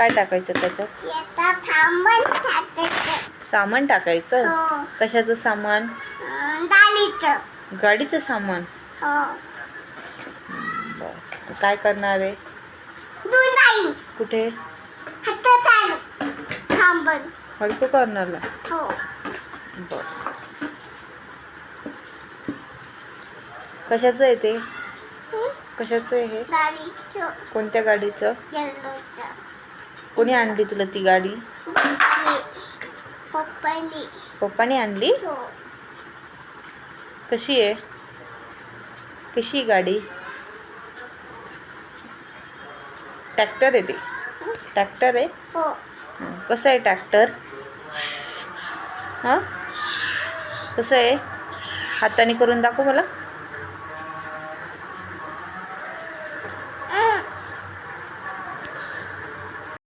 काय टाकायचं त्याच्यात? सामान टाकायचं. हो. कशाचं सामान? गाडीचं. सामान? हो. काय करणार आहे? कुठे? हलकं कॉर्नरला. हो. बरं. कशाचं आहे ते? कशाचं आहे हे? कोणत्या गाडीचं? कोणी आणली तुला ती गाडी? पप्पानी. आणली? हो. कशी आहे? कशी गाडी? ट्रॅक्टर आहे ते. ट्रॅक्टर आहे? हो. हं. कसं आहे ट्रॅक्टर? हां? कसं आहे? हाताने करून दाखव मला.